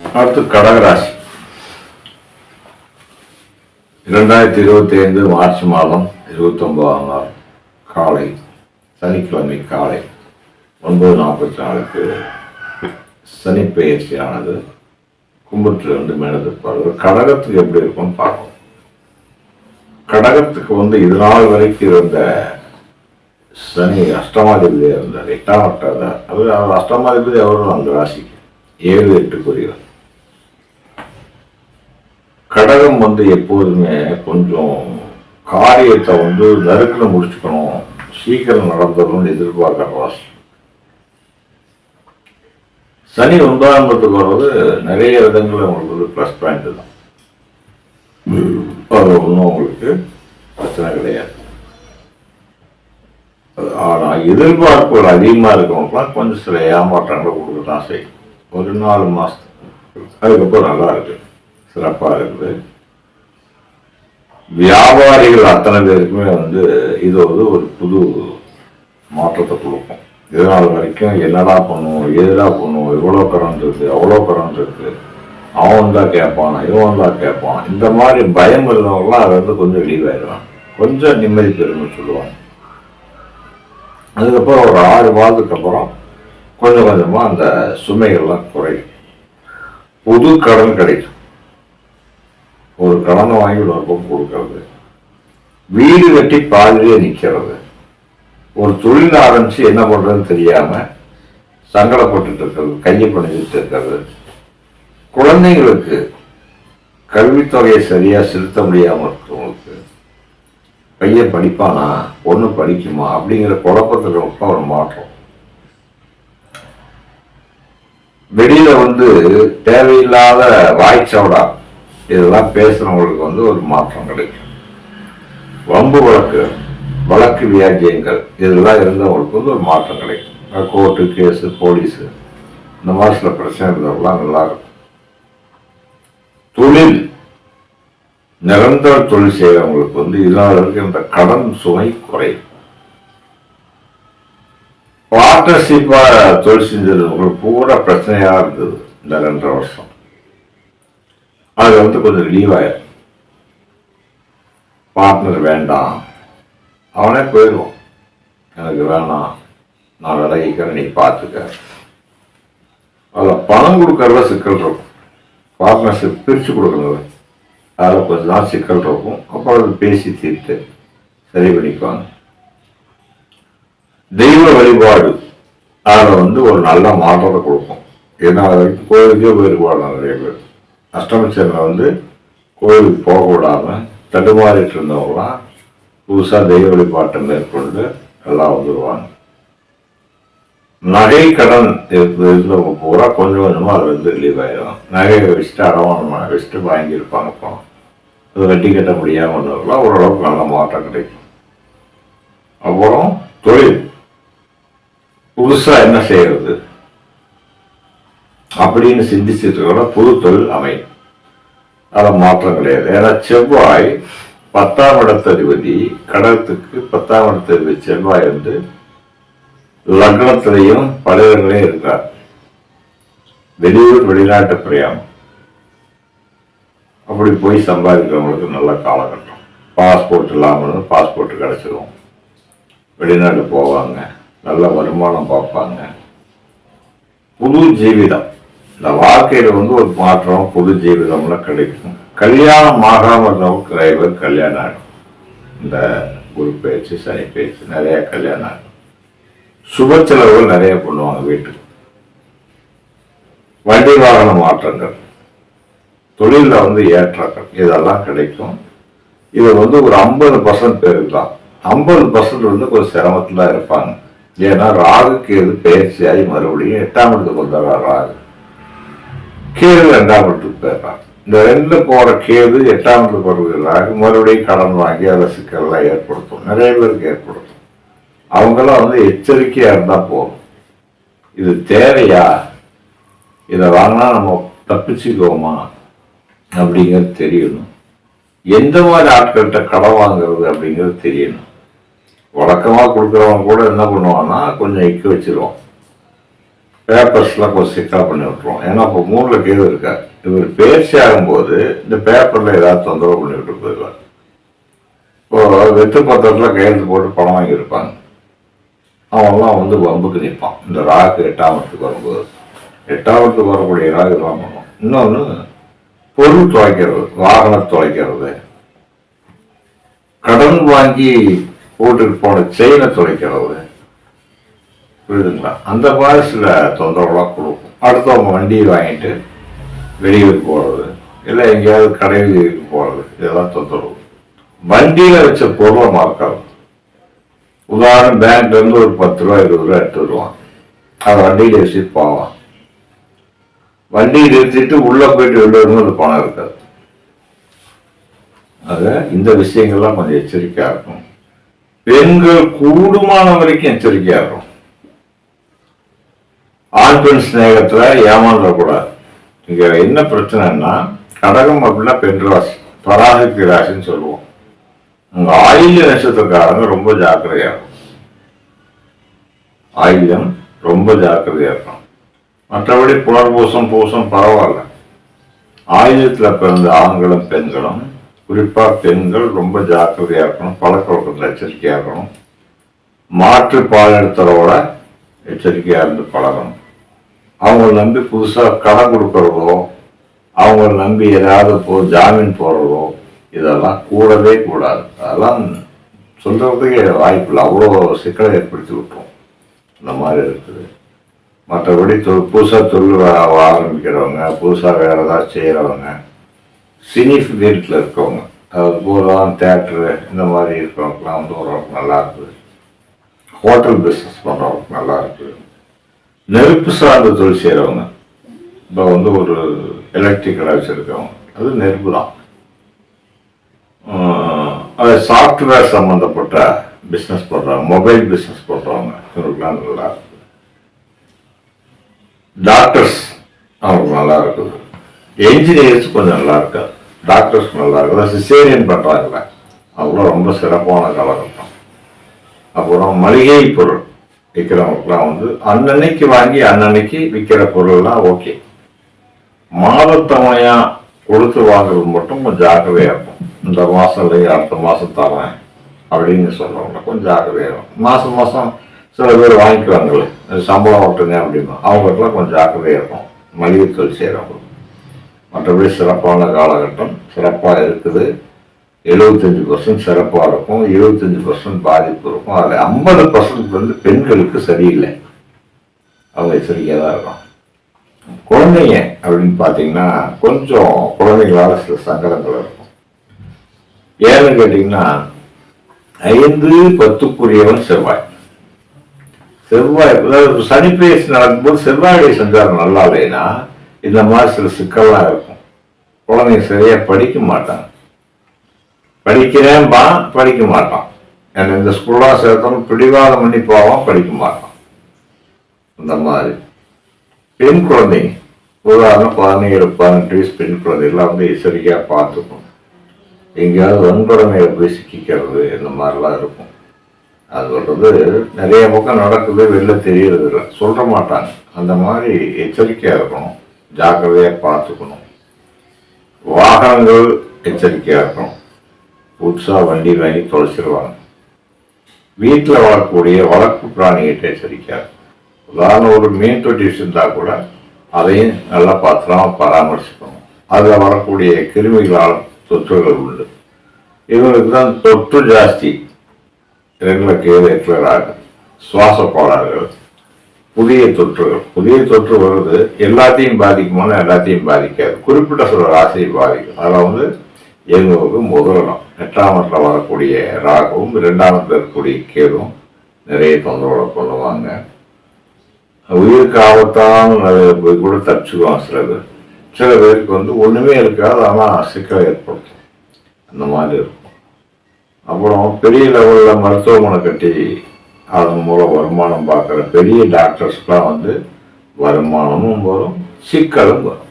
அடுத்து கடகராசி. இரண்டாயிரத்தி இருபத்தி ஐந்து மார்ச் மாதம் இருபத்தி ஒன்பதாம் நாள் காலை சனிக்கிழமை காலை ஒன்பது நாற்பத்தி நாலுக்கு சனி பயிற்சியானது கும்பத்திலிருந்து மேலதிருப்பாரு கடகத்துக்கு எப்படி இருக்கும்னு பார்ப்போம். கடகத்துக்கு வந்து இது நாள் வரைக்கும் இருந்த சனி அஷ்டமாதிபதி இருந்தார். எட்டாம் அது அஷ்டமாதிபதி அவரும் அந்த ராசிக்கு. ஏழு எட்டுக்குரியவர். கடகம் வந்து எப்போதுமே கொஞ்சம் காரியத்தை வந்து நறுக்குன்னு முடிச்சுக்கணும். சீக்கிரம் நடந்துடணும்னு எதிர்பார்க்குற ராசி சனி ஒன்பதாம் வர்றது நிறைய விதங்களில் உங்களுக்கு வந்து ப்ளஸ் பாயிண்ட் தான். அது ஒன்றும் உங்களுக்கு பிரச்சனை கிடையாது. ஆனால் எதிர்பார்ப்புகள் அதிகமாக இருக்கவங்களுக்குலாம் கொஞ்சம் சில ஏமாற்றங்களை கொடுக்க தான் செய்யும். ஒரு நாலு மாதத்துக்கு அதுக்கப்புறம் நல்லா இருக்குது சிறப்பாக இருக்குது வியாபாரிகள் அத்தனை பேருக்குமே வந்து இது வந்து ஒரு புது மாற்றத்தை கொடுக்கும். இதனால் வரைக்கும் என்னடா பண்ணுவோம் எதுடா பண்ணுவோம் எவ்வளோ கரண்ட் இருக்குது அவ்வளோ கரண்ட் இருக்குது அவன் தான் கேட்பான் இவன் தான் கேட்பான். இந்த மாதிரி பயம் இருந்தவங்களாம் அதை வந்து கொஞ்சம் ரிலீவ் ஆயிடுவான் கொஞ்சம் நிம்மதி பெருமை சொல்லுவாங்க. அதுக்கப்புறம் ஒரு ஆறு மாதத்துக்கு அப்புறம் கொஞ்சம் கொஞ்சமாக அந்த சுமைகள்லாம் குறையும். புது கடன் கிடைக்கும். கடனை வாங்கி ஒரு கொடுக்கறது. வீடு கட்டி பாதிலே நிற்கிறது ஒரு தொழில் ஆரம்பிச்சு என்ன பண்றதுன்னு தெரியாம சங்கடப்பட்டு இருக்கிறது கையை பண்ணிட்டு இருக்கிறது. குழந்தைங்களுக்கு கல்வித்தொகையை சரியா செலுத்த முடியாம இருக்கிறவங்களுக்கு பையன் படிப்பானா ஒண்ணு படிக்குமா அப்படிங்கிற குழப்பத்தில் ரொம்ப ஒரு மாற்றம். வெளியில வந்து தேவையில்லாத வாய்ச்சவடா இதெல்லாம் பேசுனவங்களுக்கு வந்து ஒரு மாற்றம் கிடைக்கும். வம்பு வழக்கு வழக்கு வியாஜியங்கள் இதெல்லாம் இருந்தவங்களுக்கு வந்து ஒரு மாற்றம் கிடைக்கும். கோர்ட்டு கேஸு போலீஸு இந்த மாதிரி சில பிரச்சனை இருந்தவங்களாம் நல்லா இருக்கும் தொழில் நிரந்தர தொழில் செய்கிறவங்களுக்கு வந்து இதனால் இருக்கின்ற கடன் சுமை குறையும் பார்ட்னர்ஷிப்பாக தொழில் செஞ்சவங்களுக்கு பூரா பிரச்சனையா இருந்தது இந்த ரெண்டரை வருஷம். அது வந்து கொஞ்சம் ரிலீவ் ஆயிடும் பார்ட்னர் வேண்டாம். அவனே போயிடுவான். எனக்கு வேணாம். நான் விலகிக்கிறேன் நீ பார்த்துக்க. அதில் பணம் கொடுக்கறத சிக்கல் இருக்கும். பார்ட்னர்ஷிப் பிரித்து கொடுக்குறது. அதில் கொஞ்சம் தான் சிக்கல் இருக்கும். அப்புறம் அது பேசி தீர்த்து சரி பண்ணிக்குவாங்க தெய்வ வழிபாடு. அதில் வந்து ஒரு நல்ல மாற்றத்தை கொடுக்கும். ஏன்னா அது வரைக்கும் கோயிலுக்கே போயிருப்பாங்க நிறைய பேர். அஷ்டமச்சரில் வந்து கோயிலுக்கு போக விடாம தடுமாறிட்டு இருந்தவங்களாம் புதுசாக தெய்வ வழிபாட்டை மேற்கொண்டு எல்லாம் வந்துடுவாங்க நகை கடன் இருந்தவங்க பூரா கொஞ்சம் கொஞ்சமாக அது வந்து ரிலீவ் ஆயிடும் நகையை வச்சுட்டு அடமானம் வச்சுட்டு வாங்கியிருப்பாங்க பணம் அது வட்டி கட்ட முடியாமல் வந்தவர்களாம் ஓரளவுக்கு நல்ல மாற்றம் கிடைக்கும். அப்புறம் தொழில். புதுசாக என்ன செய்யறது? அப்படின்னு சிந்திச்சிருக்கிற இருக்கிற புது தொழில் அமையும். அதில் மாற்றம் கிடையாது. ஏன்னா செவ்வாய் பத்தாம் இடத்ததிபதி கடகத்துக்கு பத்தாம் இடத்ததிபதி செவ்வாய் வந்து லக்னத்திலையும் பலவர்களையும் இருக்கார். வெளியூர் வெளிநாட்டு பிரயாணம். அப்படி போய் சம்பாதிக்கிறவங்களுக்கு நல்ல காலகட்டம். பாஸ்போர்ட் இல்லாமல் பாஸ்போர்ட் கிடச்சிரும். வெளிநாடு போவாங்க. நல்ல வருமானம் பார்ப்பாங்க. புது ஜீவிதம். இந்த வாழ்க்கையில வந்து ஒரு மாற்றம் புது ஜீவிதம்லாம் கிடைக்கும். கல்யாணம் ஆகாம இருந்தவங்க நிறைய பேர் கல்யாணம் ஆகும் இந்த குரு பேச்சு சனி பேச்சு நிறைய கல்யாணம் ஆகும் சுப செலவுகள் நிறைய பண்ணுவாங்க வீட்டுக்கு. வண்டி வாகன மாற்றங்கள். தொழிலில் வந்து ஏற்றங்கள். இதெல்லாம் கிடைக்கும். இது வந்து ஒரு ஐம்பது பர்சன்ட் பேருக்கு தான். ஐம்பது பர்சன்ட் வந்து கொஞ்சம் சிரமத்தில் இருப்பாங்க. ஏன்னா ராகுக்கு எது பயிற்சியாகி மறுபடியும் எட்டாம் இடத்துக்கு வந்தாரா ராகு. கேது ரெண்டாம் இடத்துக்கு போயிடுறான் இந்த ரெண்டு போற கேது எட்டாம் இடத்துக்கு வருவது மறுபடியும் கடன் வாங்கி அதை சிக்கல்லாம் ஏற்படுத்தும். நிறைய பேருக்கு ஏற்படுத்தும். அவங்களாம் வந்து எச்சரிக்கையா இருந்தா போதும். இது தேவையா? இதை வாங்கினா நம்ம தப்பிச்சுக்கோமா? அப்படிங்கிறது தெரியணும். எந்த மாதிரி ஆட்கள்கிட்ட கடன் வாங்குறது அப்படிங்கிறது தெரியணும். வழக்கமாக கொடுக்குறவங்க கூட என்ன பண்ணுவான்னா கொஞ்சம் இக்க வச்சிருவான் பேப்பர்ஸ்லாம் கொஞ்சம் சிக்கா பண்ணி விட்டுருவோம். ஏன்னா இப்போ மூணில் கேது இருக்கா இவர் பேச்சு ஆகும்போது இந்த பேப்பரில் ஏதாவது தொந்தரவு பண்ணி விட்டு போயிடுவார். இப்போ வெற்று பத்திரத்தில் கையெழுத்து போட்டு பணம் வாங்கியிருப்பாங்க. அவன்லாம் வந்து வம்புக்கு நிற்பான். இந்த ராகு எட்டாமத்துக்கு வரும்போது. எட்டாமத்துக்கு வரக்கூடிய ராகு தான் பண்ணுவோம் இன்னொன்று பொருள் துவைக்கிறது வாகனம் துவைக்கிறது. கடன் வாங்கி போட்டுட்டு போன செயினை துவைக்கிறது. புரியுதுங்களா அந்த மாதிரி சில தொந்தரவுலாம் கொடுக்கும். அடுத்தவங்க வண்டியை வாங்கிட்டு வெளியூர் போகிறது இல்லை எங்கேயாவது கடையில் போகிறது இதெல்லாம் தொந்தரவு. வண்டியில் வச்ச பொருளை மறக்காது உதாரணம் பேங்க்லேருந்து ஒரு பத்து ரூபா இருபது ரூபா எடுத்து வருவான். அதை வண்டியில் வச்சுட்டு போவான். வண்டியை நிறுத்திட்டு உள்ள போயிட்டு வெளில வரும்போது பணம் இருக்காது. ஆக இந்த விஷயங்கள்லாம் கொஞ்சம் எச்சரிக்கையாக இருக்கும் பெண்கள் கூடுமான வரைக்கும் எச்சரிக்கையாக இருக்கும் ஆண் பெண் சிநேகத்துல ஏமாந்துடக்கூடாது இங்க என்ன பிரச்சனைன்னா கடகம் அப்படின்னா பெண் ராசி பராசக்தி ராசின்னு சொல்லுவோம். உங்க ஆயுள்ய நட்சத்திரக்காரங்க ரொம்ப ஜாக்கிரதையா இருக்கும் ஆயுள்யம் ரொம்ப ஜாக்கிரதையா இருக்கும் மற்றபடி புனர்பூசம் பூசம் பரவாயில்ல. ஆயுதத்துல பிறந்த ஆண்களும் பெண்களும் குறிப்பா பெண்கள் ரொம்ப ஜாக்கிரதையா இருக்கணும் பழக்க வழக்கத்துல எச்சரிக்கையா இருக்கணும். மாற்று பாலினத்தரோட எச்சரிக்கையா இருந்து பழகணும். அவங்கள நம்பி புதுசாக கடன் கொடுக்கறதோ அவங்கள நம்பி ஏதாவது போ ஜாமீன் போடுறதோ இதெல்லாம் கூடவே கூடாது. அதெல்லாம் சொல்கிறதுக்கே வாய்ப்பு இல்லை. அவ்வளோ சிக்கலை ஏற்படுத்தி விட்டோம். இந்த மாதிரி இருக்குது. மற்றபடி தொ- புதுசாக தொழில் ஆரம்பிக்கிறவங்க புதுசாக வேறு ஏதாவது செய்கிறவங்க சினி ஃபீல்டில் இருக்கவங்க அதாவது பூரான் தேட்ரு இந்த மாதிரி இருக்கிறவங்கலாம் வந்து ஓரளவுக்கு நல்லா இருக்குது. ஹோட்டல் பிஸ்னஸ் பண்ணுறவங்க நல்லா இருக்குது. நெருப்பு சார்ந்த தொழில் செய்கிறவங்க இப்போ வந்து ஒரு எலக்ட்ரிக் கடை வச்சுருக்கவங்க. அது நெருப்பு தான். அது சாஃப்ட்வேர் சம்மந்தப்பட்ட பிஸ்னஸ் பண்ணுறவங்க மொபைல் பிஸ்னஸ் பண்ணுறவங்க இவங்களுக்குலாம் நல்லா இருக்குது டாக்டர்ஸ் அவங்களுக்கு நல்லா இருக்குது. என்ஜினியர்ஸ் கொஞ்சம் நல்லா இருக்காது டாக்டர்ஸ் நல்லா இருக்குது. சிசேரியன் பண்ணுறாங்கல்ல அவங்களும் ரொம்ப சிறப்பான காலகட்டம். அப்புறம் மளிகை பொருள். விற்கிறவங்களுக்குலாம் வந்து அன்னன்னைக்கு வாங்கி அன்னன்னைக்கு விற்கிற பொருள்லாம் ஓகே மாதத்தவணையா கொடுத்து வாங்குறது மட்டும் கொஞ்சம் ஜாக்கிரதையா இருக்கும். இந்த மாசம் இல்லை அடுத்த மாசம் தரேன் அப்படின்னு சொல்றவங்க கொஞ்சம் ஜாக்கிரதையா இருக்கும். மாசம் மாசம் சில பேர் வாங்கிக்குவாங்களே. சம்பளம் ஓட்டுங்க அப்படின்னா அவங்களுக்குலாம் கொஞ்சம் ஜாக்கிரதையா இருக்கும். மளிகை தொழில் செய்கிறவங்க மற்றபடி சிறப்பான காலகட்டம். சிறப்பாக இருக்குது. எழுபத்தஞ்சு பர்சன்ட் சிறப்பாக இருக்கும் எழுபத்தஞ்சு பர்சன்ட் பாதிப்பு இருக்கும். அதில் ஐம்பது பர்சன்ட் வந்து பெண்களுக்கு சரியில்லை. அவங்க எச்சரிக்கையாக தான் இருக்கும் குழந்தைங்க அப்படின்னு பார்த்தீங்கன்னா கொஞ்சம் குழந்தைங்களால சில சங்கடங்கள் இருக்கும். ஏன்னு கேட்டிங்கன்னா ஐந்து பத்துக்குரியவன் செவ்வாய். செவ்வாய் அதாவது சனி பேசி நடக்கும்போது செவ்வாயுடைய சஞ்சாரம் நல்லா இல்லைன்னா இந்த மாதிரி சில சிக்கல்லாம் இருக்கும். குழந்தைங்க சரியா படிக்க மாட்டாங்க. படிக்கிறேன்பா படிக்க மாட்டான். என்னை இந்த ஸ்கூல்லாம் சேர்த்தோம் பிடிவாதம் பண்ணி போவான் படிக்க மாட்டான். இந்த மாதிரி. பெண் குழந்தைங்க உதாரணம் பதினேழு பதினெட்டு வயசு பெண் குழந்தைகள்லாம் வந்து எச்சரிக்கையாக பார்த்துக்கணும் எங்கேயாவது வன்கொடுமையை போய் சிக்கிக்கிறது இந்த மாதிரிலாம் இருக்கும். அது சொல்றது நிறைய பக்கம் நடக்குது வெளில தெரியறது இல்லை. சொல்ல மாட்டாங்க. அந்த மாதிரி எச்சரிக்கையாக இருக்கணும். ஜாக்கிரதையாக பார்த்துக்கணும். வாகனங்கள் எச்சரிக்கையாக இருக்கணும். புதுசாக வண்டி வாங்கி தொலைச்சிருவாங்க. வீட்டில் வளர்க்கக்கூடிய வளர்ப்பு பிராணிகிட்ட சரிக்காது உதாரணம் ஒரு மீன் தொட்டி இருந்தால் கூட அதையும் நல்லா பத்திரமா பராமரிச்சுக்கணும். அதில் வரக்கூடிய கிருமிகளால் தொற்றுகள் உண்டு. இவங்களுக்கு தான் தொற்று ஜாஸ்தி. ரெகுலர் கேது ரெகுலர் சுவாச கோளாறுகள் புதிய தொற்றுகள். புதிய தொற்று வருது. எல்லாத்தையும் பாதிக்குமானா எல்லாத்தையும் பாதிக்காது. குறிப்பிட்ட சில ராசியை பாதிக்கும். அதில் வந்து எங்களுக்கு முதலிடம் எட்டாம் இடத்துல வரக்கூடிய ராகவும் இரண்டாம் இடத்துல இருக்கக்கூடிய கேதும் நிறைய தொந்தரவு பண்ணுவாங்க. உயிருக்கு ஆபத்தான நிறைய போய் கூட தப்பிச்சுக்குவாங்க சில பேர். சில பேருக்கு வந்து ஒன்றுமே இருக்காது ஆனால் சிக்கலை ஏற்படுத்தும். அந்த மாதிரி இருக்கும். அப்புறம் பெரிய லெவலில் மருத்துவமனை கட்டி அதன் மூலம் வருமானம் பார்க்குற பெரிய டாக்டர்ஸ்லாம் வந்து வருமானமும் வரும் சிக்கலும் வரும்.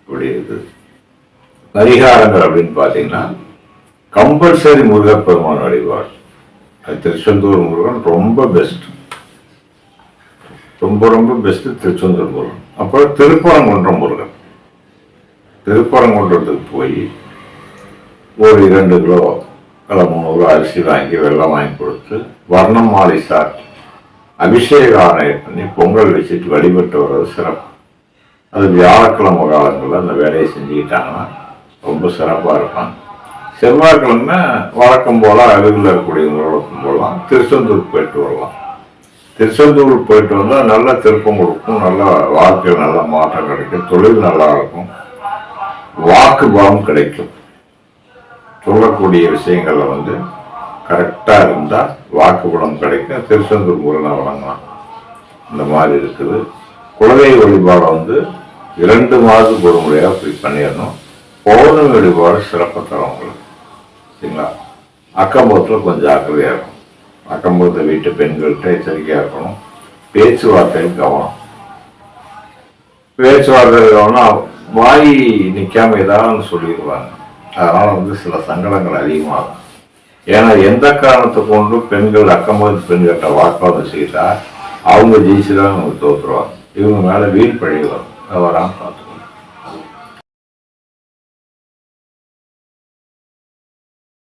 இப்படி இருக்குது. பரிகாரங்கள் அப்படின்னு பார்த்தீங்கன்னா கம்பல்சரி முருகப்பெருமான் வழிபாடு. அது திருச்செந்தூர் முருகன் ரொம்ப பெஸ்ட் ரொம்ப ரொம்ப பெஸ்ட்டு திருச்செந்தூர் முருகன். அப்புறம் திருப்பரங்குன்றம் முருகன். திருப்பரங்குன்றத்துக்கு போய் ஒரு இரண்டு கிலோ இல்லை மூணு கிலோ அரிசி வாங்கி வெள்ளம் வாங்கி கொடுத்து வர்ணம் மாலை சார் அபிஷேக ஆணையம் பண்ணி பொங்கல் வச்சுட்டு வழிபட்டு வர்றது சிறப்பு. அது வியாழக்கிழமை காலங்களில் அந்த வேலையை செஞ்சுக்கிட்டாங்கன்னா ரொம்ப சிறப்பாக இருப்பாங்க. செவ்வாய்க்கிழமை வழக்கம் போல் அருகில் இருக்கக்கூடியவங்களுக்கும் போகலாம் திருச்செந்தூர் போயிட்டு வரலாம் திருச்செந்தூர் போயிட்டு வந்தால் நல்ல திருப்பம் கொடுக்கும் நல்ல வாழ்க்கையில் நல்ல மாற்றம் கிடைக்கும் தொழில் நல்லா இருக்கும் வாக்கு பலம் கிடைக்கும். சொல்லக்கூடிய விஷயங்களில் வந்து கரெக்டாக இருந்தால் வாக்கு பலம் கிடைக்கும் திருச்செந்தூர் முருகனை வழங்கலாம் இந்த மாதிரி இருக்குது. குலதெய்வ வழிபாடை வந்து இரண்டு மாதத்துக்கு ஒரு முறையாக போய் பண்ணிடணும். பௌர்ணமி வழிபாடு சிறப்பு தரும் உங்களுக்கு. சரிங்களா? அக்கம்பக்கத்தில் கொஞ்சம் ஜாக்கிரதையாக இருக்கும் அக்கம்பக்கத்தை வீட்டு பெண்கள்கிட்ட எச்சரிக்கையாக இருக்கணும். பேச்சுவார்த்தையில் கவனம். பேச்சுவார்த்தை கவனம். வாய் நிற்காம ஏதாவது சொல்லிடுவாங்க. அதனால் வந்து சில சங்கடங்கள் அதிகமாகும். ஏன்னா எந்த காரணத்தை கொண்டு பெண்கள் அக்கம்பக்கத்து பெண்கிட்ட வாக்காளர் செய்தால் அவங்க ஜெயிச்சுதான் அவங்க தோற்றுருவாங்க இவங்க மேலே வீண் பழி வரும். வராமல் பார்த்து